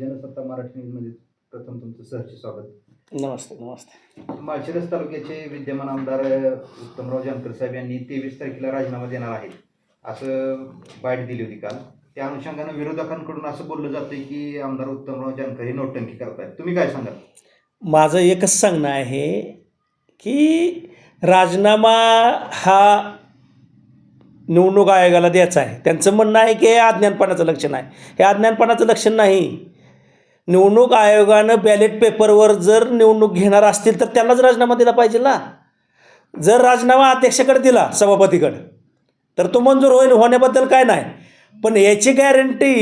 जनसत्ता मराठी न्यूजमध्ये प्रथम तुमचं सहर्ष स्वागत. नमस्ते नमस्ते. माळशिरस तालुक्याचे विद्यमान आमदार उत्तमराव जानकर साहेब यांनी तेवीस तारखेला राजीनामा देणार आहेत. असं बाईट दिली होती काल. त्या अनुषंगानं विरोधकांकडून असं बोललं जातं की आमदार उत्तमराव जानकर हे नोटंकी करतायत. तुम्ही काय सांगाल? माझं एकच सांगणं आहे की राजीनामा हा निवडणूक आयोगाला द्यायचा आहे. त्यांचं म्हणणं आहे की हे अज्ञानपणाचं लक्षण आहे. हे अज्ञानपणाचं लक्षण नाही. निवडणूक आयोगानं बॅलेट पेपरवर जर निवडणूक घेणार असतील तर त्यांनाच राजीनामा दिला पाहिजे ना. जर राजीनामा अध्यक्षाकडे दिला सभापतीकडे तर तो मंजूर होईल. होण्याबद्दल काय नाही. पण याची गॅरंटी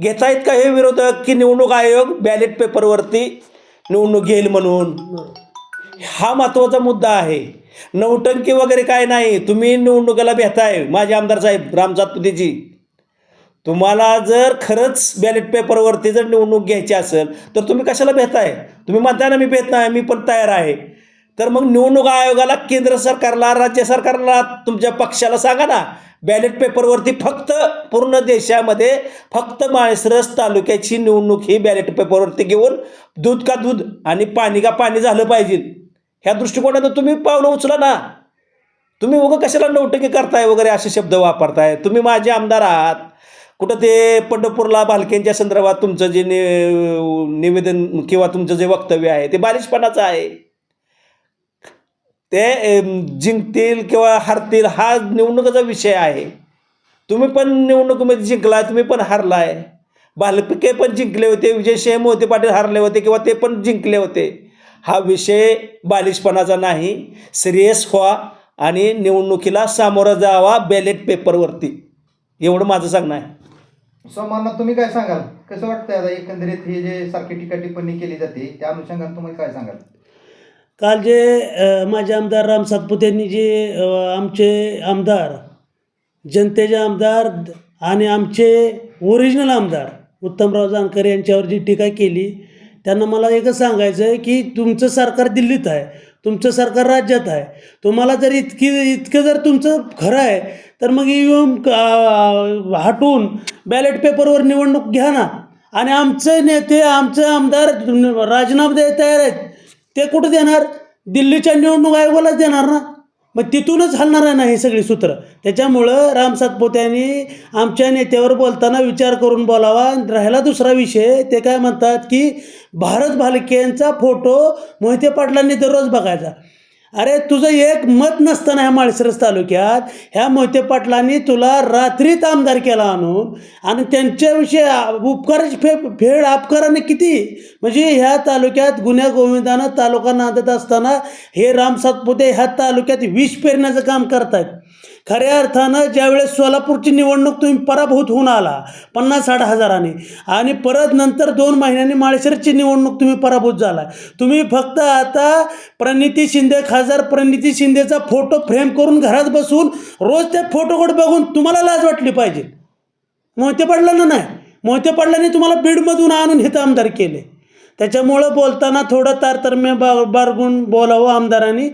घेता येत का हे विरोधक की निवडणूक आयोग बॅलेट पेपरवरती निवडणूक घेईल म्हणून? हा महत्त्वाचा मुद्दा आहे. नवटंकी वगैरे काय नाही. तुम्ही निवडणुकीला भेटाय माझे आमदार साहेब राम पुतीजी. तुम्हाला जर खरंच बॅलेट पेपरवरती जर निवडणूक घ्यायची असेल तर तुम्ही कशाला भेताय तुम्ही म्हणताय ना मी भेत नाही मी पण तयार आहे. तर मग निवडणूक आयोगाला केंद्र सरकारला राज्य सरकारला तुमच्या पक्षाला सांगा ना बॅलेट पेपरवरती फक्त पूर्ण देशामध्ये फक्त माळसरस तालुक्याची निवडणूक ही बॅलेट पेपरवरती घेऊन दूध का दूध आणि पाणी का पाणी झालं पाहिजे. ह्या दृष्टिकोनातून तुम्ही पावलं उचला ना. तुम्ही उगं कशाला नौटंकी करताय वगैरे असे शब्द वापरताय? तुम्ही माझे आमदार आहात. कुठं ते पंढरपूरला बालकेंच्या संदर्भात तुमचं जे नि निवेदन किंवा तुमचं जे वक्तव्य आहे ते बालिशपणाचं आहे. ते जिंकतील किंवा हरतील हा निवडणुकीचा विषय आहे. तुम्ही पण निवडणुकीमध्ये जिंकला तुम्ही पण हारलाय. बालपिके पण जिंकले होते विजयसिंह मोहिते पाटील हारले होते किंवा ते पण जिंकले होते. हा विषय बालिशपणाचा नाही सिरियस व्हा आणि निवडणुकीला सामोरं जावा बॅलेट पेपरवरती एवढं माझं सांगणं आहे. सोमांना तुम्ही काय सांगाल? कसं वाटतंय आता एकंदरीत हे जे सारखी टीका टिप्पणी केली जाते त्या अनुषंगाने तुम्ही काय सांगाल? काल जे अ, माझे आमदार राम सातपुते यांनी जे अ, आमचे आमदार जनतेचे आमदार आणि आमचे ओरिजिनल आमदार उत्तमराव जानकर यांच्यावर जी टीका केली त्यांना मला एकच सांगायचं आहे की तुमचं सरकार दिल्लीत आहे. तुमचं सरकार राज्यात आहे. तुम्हाला जर इतकी इतकं जर तुमचं खरं आहे तर मग येऊन अ, हटून बॅलेट पेपरवर निवडणूक घ्या ना. आणि आमचे नेते आमचे आमदार राजीनामा द्यायला तयार आहेत. ते कुठं देणार? दिल्लीच्या निवडणूक आयोगालाच देणार ना. मग तिथूनच हलणार आहे ना हे सगळी सूत्र. त्याच्यामुळं राम सातपुत्यांनी आमच्या नेत्यावर बोलताना विचार करून बोलावा. राहिला दुसरा विषय ते काय म्हणतात की भारत भालकेंचा फोटो मोहिते पाटलांनी दररोज बघायचा. अरे तुझं एक मत नसताना ह्या माळशिरस तालुक्यात ह्या मोहिते पाटलांनी तुला रात्रीत आमदार केला आणून आणि त्यांच्याविषयी उपकाराची फे फेड अपकाराने किती? म्हणजे ह्या तालुक्यात गुन्ह्या गोविंदानं तालुका नांदत असताना हे राम सातपुते ह्या तालुक्यात विष पेरण्याचं काम करतात खऱ्या अर्थानं ज्यावेळेस सोलापूरची निवडणूक तुम्ही पराभूत होऊन आला पन्नास साठ हजाराने आणि परत नंतर दोन महिन्यांनी माळशिरसची निवडणूक तुम्ही पराभूत झाला. तुम्ही फक्त आता प्रणिती शिंदे खासदार प्रणिती शिंदेचा फोटो फ्रेम करून घरात बसून रोज त्या फोटोकडे बघून तुम्हाला लाज वाटली पाहिजे. मोहिते पाटलांना नाही. मोहिते पाटलांनी तुम्हाला बीडमधून आणून हिथं आमदार केले. त्याच्यामुळं बोलताना थोडं तारतम्य बा बारगून बोलावं आमदारांनी.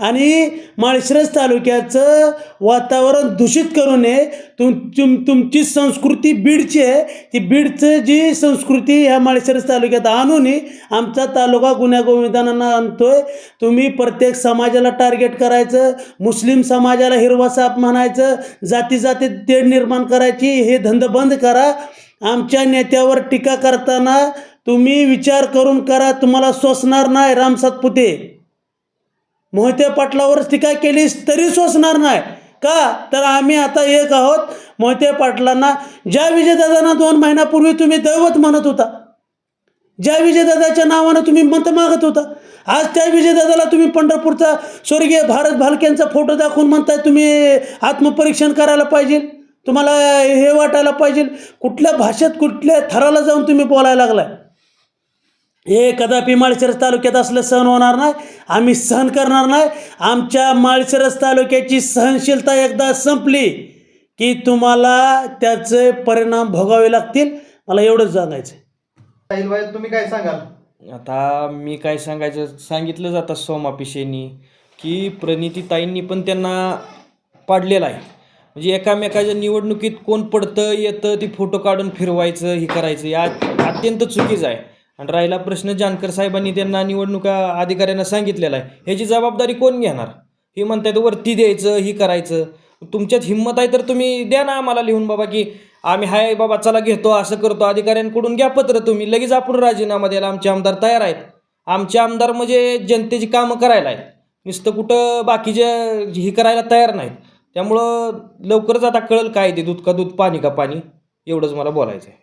आणि माळशिरस तालुक्याचं वातावरण दूषित करू नये. तुम तुम तुमची संस्कृती बीडची आहे. ती बीडचं जी संस्कृती ह्या माळशिरस तालुक्यात आणू नये आमचा तालुका गुन्ह्या आणतो आहे तुम्ही प्रत्येक समाजाला टार्गेट करायचं मुस्लिम समाजाला हिरवा साप म्हणायचं जाती जाती तेढ निर्माण करायची हे धंद बंद करा. आमच्या नेत्यावर टीका करताना तुम्ही विचार करून करा तुम्हाला सोसणार नाही राम सातपुते मोहिते पाटलावरच टीका केलीस तरी सोसणार नाही. का? तर आम्ही आता एक आहोत. मोहिते पाटलांना ज्या विजयदादांना दोन महिन्यापूर्वी तुम्ही दैवत म्हणत होता ज्या विजयदादाच्या नावानं तुम्ही मत मागत होता आज त्या विजयदादाला तुम्ही पंढरपूरचा स्वर्गीय भारत भालक्यांचा फोटो दाखवून म्हणताय तुम्ही आत्मपरीक्षण करायला पाहिजे तुम्हाला हे वाटायला पाहिजे. कुठल्या भाषेत कुठल्या थराला जाऊन तुम्ही बोलायला लागलाय? हे कदापि माळशिरस तालुक्यात असलं सहन होणार नाही आम्ही सहन करणार नाही. आमच्या माळशिरस तालुक्याची सहनशीलता एकदा संपली की तुम्हाला त्याचे परिणाम भोगावे लागतील. मला एवढंच सांगायचं आहे. साहिल भाई तुम्ही काय सांगाल? आता मी काय सांगायचं सांगितलं जातं सोमापिशेनी की प्रणितीताईंनी पण त्यांना पाडलेला आहे. म्हणजे एकामेकाच्या निवडणुकीत कोण पडतं येतं ती फोटो काढून फिरवायचं हे करायचं या अत्यंत चुकीचं आहे. आणि राहिला प्रश्न जानकर साहेबांनी त्यांना निवडणुका अधिकाऱ्यांना सांगितलेला आहे. ह्याची जबाबदारी कोण घेणार? हे म्हणतायत वरती द्यायचं ही करायचं. तुमच्यात हिंमत आहे तर तुम्ही द्या ना आम्हाला लिहून बाबा की आम्ही हाय बाबा चला घेतो असं करतो. अधिकाऱ्यांकडून घ्या पत्र तुम्ही. लगेच आपण राजीनामा द्यायला आमचे आमदार तयार आहेत. आमचे आमदार म्हणजे जनतेची कामं करायला आहेत. नुसतं कुठं बाकीचे ही करायला तयार नाहीत. त्यामुळं लवकरच आता कळेल काय ते दूध का दूध पाणी का पाणी एवढंच मला बोलायचं आहे